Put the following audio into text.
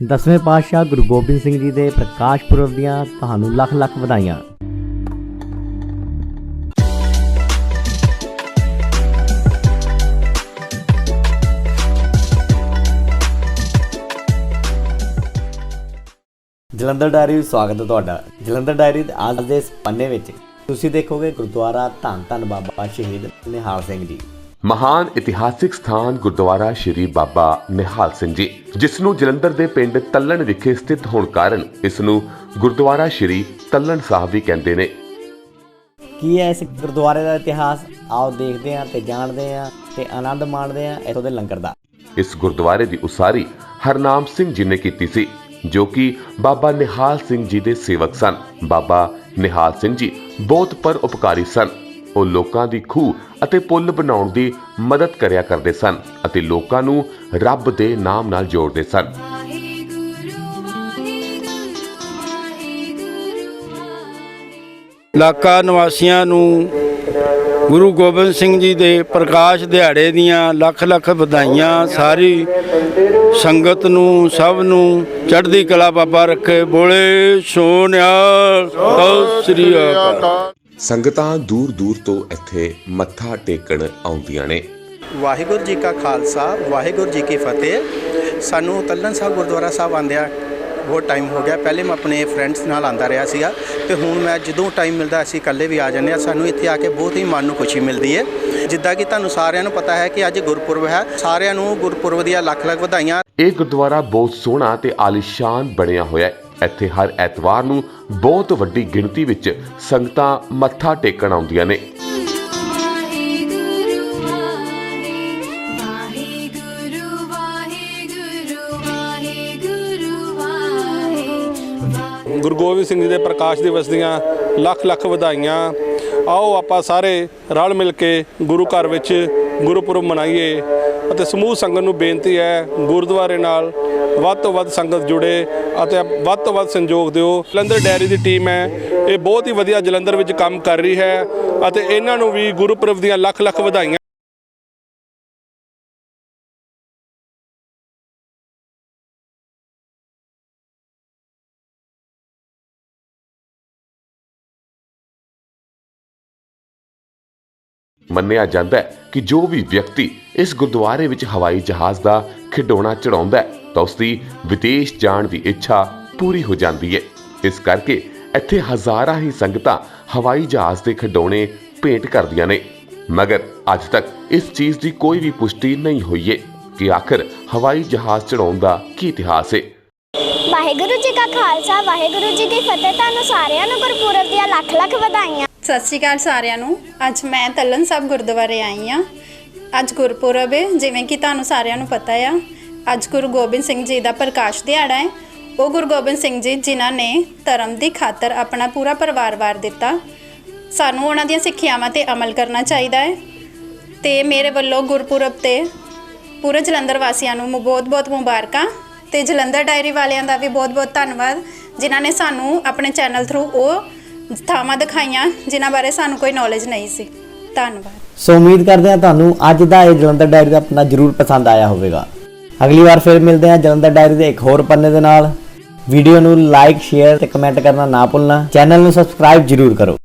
ਦਸਵੇਂ ਪਾਤਸ਼ਾਹ ਗੁਰੂ ਗੋਬਿੰਦ ਸਿੰਘ ਜੀ ਦੇ ਪ੍ਰਕਾਸ਼ ਪੁਰਬ ਦੀਆਂ ਤੁਹਾਨੂੰ ਲੱਖ ਲੱਖ ਵਧਾਈਆਂ। ਜਲੰਧਰ ਡਾਇਰੀ ਵਿੱਚ ਸਵਾਗਤ ਹੈ ਤੁਹਾਡਾ। ਜਲੰਧਰ ਡਾਇਰੀ ਦੇ ਅੱਜ ਦੇ ਇਸ ਪੰਨੇ ਵਿੱਚ ਤੁਸੀਂ ਦੇਖੋਗੇ ਗੁਰਦੁਆਰਾ ਧੰਨ ਧੰਨ ਬਾਬਾ ਸ਼ਹੀਦ ਨਿਹਾਲ ਸਿੰਘ ਜੀ। ਮਹਾਨ ਇਤਿਹਾਸਿਕ ਸਥਾਨ ਗੁਰਦੁਆਰਾ ਸ਼੍ਰੀ ਬਾਬਾ ਨਿਹਾਲ ਸਿੰਘ ਜੀ ਜਿਸ ਨੂੰ ਜਲੰਧਰ ਦੇ ਪਿੰਡ ਤੱਲਣ ਵਿਖੇ ਸਥਿਤ ਹੋਣ ਕਾਰਨ ਇਸ ਨੂੰ ਗੁਰਦੁਆਰਾ ਸ਼੍ਰੀ ਤੱਲਣ ਸਾਹਿਬ ਵੀ ਕਹਿੰਦੇ ਨੇ। ਕੀ ਹੈ ਇਸ ਗੁਰਦੁਆਰੇ ਦਾ ਇਤਿਹਾਸ? ਆਓ ਦੇਖਦੇ ਹਾਂ ਤੇ ਜਾਣਦੇ ਹਾਂ ਤੇ ਆਨੰਦ ਮਾਣਦੇ ਹਾਂ ਇੱਥੋਂ ਦੇ ਲੰਗਰ ਦਾ। ਇਸ ਗੁਰਦੁਆਰੇ ਦੀ ਉਸਾਰੀ ਹਰਨਾਮ ਸਿੰਘ ਜੀ ਨੇ ਕੀਤੀ ਸੀ ਜੋ ਕਿ ਬਾਬਾ ਨਿਹਾਲ ਸਿੰਘ ਜੀ ਦੇ ਸੇਵਕ ਸਨ। ਬਾਬਾ ਨਿਹਾਲ ਸਿੰਘ ਜੀ ਬਹੁਤ ਪਰ ਉਪਕਾਰੀ ਸਨ। ਉਹ ਲੋਕਾਂ ਦੀ ਖੂਹ ਅਤੇ ਪੁੱਲ ਬਣਾਉਣ ਦੀ ਮਦਦ ਕਰਿਆ ਕਰਦੇ ਸਨ ਅਤੇ ਲੋਕਾਂ ਨੂੰ ਰੱਬ ਦੇ ਨਾਮ ਨਾਲ ਜੋੜਦੇ ਸਨ। ਇਲਾਕਾ ਨਿਵਾਸੀਆਂ ਨੂੰ ਗੁਰੂ ਗੋਬਿੰਦ ਸਿੰਘ ਜੀ ਦੇ ਪ੍ਰਕਾਸ਼ ਦਿਹਾੜੇ ਦੀਆਂ ਲੱਖ ਲੱਖ ਵਧਾਈਆਂ, ਸਾਰੀ ਸੰਗਤ ਨੂੰ, ਸਭ ਨੂੰ ਚੜ੍ਹਦੀ ਕਲਾ ਬਾਬਾ ਰੱਖੇ ਬੋਲੇ ਸੋਨਿਆ। ਸਤਿ ਸ੍ਰੀ ਅਕਾਲ। ਸੰਗਤਾਂ ਦੂਰ ਦੂਰ ਤੋਂ ਇੱਥੇ ਮੱਥਾ ਟੇਕਣ ਆਉਂਦੀਆਂ ਨੇ। ਵਾਹਿਗੁਰੂ ਜੀ ਕਾ ਖਾਲਸਾ ਵਾਹਿਗੁਰੂ ਜੀ ਕੀ ਫਤਿਹ। ਸਾਨੂੰ ਤੱਲਣ ਸਾਹਿਬ ਗੁਰਦੁਆਰਾ ਸਾਹਿਬ ਆਂਦਿਆਂ ਬਹੁਤ ਟਾਈਮ ਹੋ ਗਿਆ। ਪਹਿਲੇ ਮੈਂ ਆਪਣੇ ਫਰੈਂਡਸ ਨਾਲ ਆਂਦਾ ਰਿਹਾ ਸੀਗਾ ਤੇ ਹੁਣ ਮੈਂ ਜਦੋਂ ਟਾਈਮ ਮਿਲਦਾ ਅਸੀਂ ਇਕੱਲੇ ਵੀ ਆ ਜਾਂਦੇ ਆ ਸਾਨੂੰ ਇੱਥੇ ਆ ਕੇ ਬਹੁਤ ਹੀ ਮਨ ਨੂੰ ਖੁਸ਼ੀ ਮਿਲਦੀ ਹੈ। ਜਿੱਦਾਂ ਕਿ ਤੁਹਾਨੂੰ ਸਾਰਿਆਂ ਨੂੰ ਪਤਾ ਹੈ ਕਿ ਅੱਜ ਗੁਰਪੁਰਬ ਹੈ। ਸਾਰਿਆਂ ਨੂੰ ਗੁਰਪੁਰਬ ਦੀਆਂ ਲੱਖ ਲੱਖ ਵਧਾਈਆਂ। ਇਹ ਗੁਰਦੁਆਰਾ ਬਹੁਤ ਸੋਹਣਾ ਤੇ ਆਲੀਸ਼ਾਨ ਬਣਿਆ ਹੋਇਆ ਹੈ। ਇੱਥੇ ਹਰ ਐਤਵਾਰ ਨੂੰ ਬਹੁਤ ਵੱਡੀ ਗਿਣਤੀ ਵਿੱਚ ਸੰਗਤਾਂ ਮੱਥਾ ਟੇਕਣ ਆਉਂਦੀਆਂ ਨੇ। ਗੁਰੂ ਗੋਬਿੰਦ ਸਿੰਘ ਜੀ ਦੇ ਪ੍ਰਕਾਸ਼ ਦਿਵਸ ਦੀਆਂ ਲੱਖ ਲੱਖ ਵਧਾਈਆਂ। ਆਓ ਆਪਾਂ ਸਾਰੇ ਰਲ ਮਿਲ ਕੇ ਗੁਰੂ ਘਰ ਵਿੱਚ ਗੁਰਪੁਰਬ ਮਨਾਈਏ ਅਤੇ ਸਮੂਹ ਸੰਗਤ ਨੂੰ ਬੇਨਤੀ ਹੈ ਗੁਰਦੁਆਰੇ ਨਾਲ ਵੱਧ ਤੋਂ ਵੱਧ ਸੰਗਤ ਜੁੜੇ ਅਤੇ ਵੱਧ ਤੋਂ ਵੱਧ ਸੰਯੋਗ ਦਿਓ। ਜਲੰਧਰ ਡੈਰੀ ਦੀ ਟੀਮ ਹੈ, ਇਹ ਬਹੁਤ ਹੀ ਵਧੀਆ ਜਲੰਧਰ ਵਿੱਚ ਕੰਮ ਕਰ ਰਹੀ ਹੈ ਅਤੇ ਇਹਨਾਂ ਨੂੰ ਵੀ ਗੁਰਪੁਰਬ ਦੀਆਂ ਲੱਖ ਲੱਖ ਵਧਾਈਆਂ ਮੰਨਿਆ ਜਾਂਦਾ ਹੈ ਕਿ ਜੋ ਵੀ ਵਿਅਕਤੀ ਇਸ ਗੁਰਦੁਆਰੇ ਵਿੱਚ ਹਵਾਈ ਜਹਾਜ਼ ਦਾ ਖਿਡੌਣਾ ਚੜਾਉਂਦਾ ਹੈ, ਤਾਂ ਉਸ ਦੀ ਵਿਦੇਸ਼ ਜਾਣ ਦੀ ਇੱਛਾ ਪੂਰੀ ਹੋ ਜਾਂਦੀ ਹੈ। ਇਸ ਕਰਕੇ ਇੱਥੇ ਹਜ਼ਾਰਾਂ ਹੀ ਸੰਗਤਾਂ ਹਵਾਈ ਜਹਾਜ਼ ਦੇ ਖਿਡੌਣੇ ਭੇਂਟ ਕਰਦੀਆਂ ਨੇ। ਮਗਰ ਅੱਜ ਤੱਕ ਇਸ ਚੀਜ਼ ਦੀ ਕੋਈ ਵੀ ਪੁਸ਼ਟੀ ਨਹੀਂ ਹੋਈ ਹੈ ਕਿ ਆਖਰ ਹਵਾਈ ਜਹਾਜ਼ ਚੜਾਉਣ ਦਾ ਕੀ ਇਤਿਹਾਸ ਹੈ। ਵਾਹਿਗੁਰੂ ਜੀ ਕਾ ਖਾਲਸਾ, ਵਾਹਿਗੁਰੂ ਜੀ ਕੀ ਫਤਿਹ। ਤੁਹਾਨੂੰ ਸਾਰਿਆਂ ਨੂੰ ਗੁਰਪੁਰਬ ਦੀਆਂ ਲੱਖ ਲੱਖ ਵਧਾਈਆਂ। ਸਤਿ ਸ਼੍ਰੀ ਅਕਾਲ ਸਾਰਿਆਂ ਨੂੰ। ਅੱਜ ਮੈਂ ਤੱਲਨ ਸਾਹਿਬ ਗੁਰਦੁਆਰੇ ਆਈ ਆ। ਅੱਜ ਗੁਰਪੁਰਬ ਹੈ ਜਿਵੇਂ ਕਿ ਤੁਹਾਨੂੰ ਸਾਰਿਆਂ ਨੂੰ ਪਤਾ ਆ। ਅੱਜ ਗੁਰੂ ਗੋਬਿੰਦ ਸਿੰਘ ਜੀ ਦਾ ਪ੍ਰਕਾਸ਼ ਦਿਹਾੜਾ ਹੈ ਉਹ ਗੁਰੂ ਗੋਬਿੰਦ ਸਿੰਘ ਜੀ ਜਿਨ੍ਹਾਂ ਨੇ ਧਰਮ ਦੀ ਖਾਤਰ ਆਪਣਾ ਪੂਰਾ ਪਰਿਵਾਰ ਵਾਰ ਦਿੱਤਾ। ਸਾਨੂੰ ਉਹਨਾਂ ਦੀਆਂ ਸਿੱਖਿਆਵਾਂ ਤੇ ਅਮਲ ਕਰਨਾ ਚਾਹੀਦਾ ਹੈ ਤੇ ਮੇਰੇ ਵੱਲੋਂ ਗੁਰਪੁਰਬ ਤੇ ਪੂਰੇ ਜਲੰਧਰ ਵਾਸੀਆਂ ਨੂੰ ਬਹੁਤ-ਬਹੁਤ ਮੁਬਾਰਕਾਂ। ਤੇ ਜਲੰਧਰ ਡਾਇਰੀ ਵਾਲਿਆਂ ਦਾ ਵੀ ਬਹੁਤ-ਬਹੁਤ ਧੰਨਵਾਦ, ਜਿਨ੍ਹਾਂ ਨੇ ਸਾਨੂੰ ਆਪਣੇ ਚੈਨਲ ਥਰੂ ਉਹ ਥਾਵਾਂ ਦਿਖਾਈਆਂ ਜਿਨ੍ਹਾਂ ਬਾਰੇ ਸਾਨੂੰ ਕੋਈ ਨੌਲੇਜ ਨਹੀਂ ਸੀ। ਧੰਨਵਾਦ। ਸੋ ਉਮੀਦ ਕਰਦੇ ਹਾਂ ਤੁਹਾਨੂੰ ਅੱਜ ਦਾ ਇਹ ਜਲੰਧਰ ਡਾਇਰੀ ਦਾ ਪੰਨਾ ਜਰੂਰ ਪਸੰਦ ਆਇਆ ਹੋਵੇਗਾ। ਅਗਲੀ ਵਾਰ ਫਿਰ ਮਿਲਦੇ ਹਾਂ ਜਲੰਧਰ ਡਾਇਰੀ ਦੇ ਇੱਕ ਹੋਰ ਪੰਨੇ ਦੇ ਨਾਲ। ਵੀਡੀਓ ਨੂੰ ਲਾਈਕ ਸ਼ੇਅਰ ਤੇ ਕਮੈਂਟ ਕਰਨਾ ਨਾ ਭੁੱਲਣਾ। ਚੈਨਲ ਨੂੰ ਸਬਸਕ੍ਰਾਈਬ ਜਰੂਰ ਕਰੋ।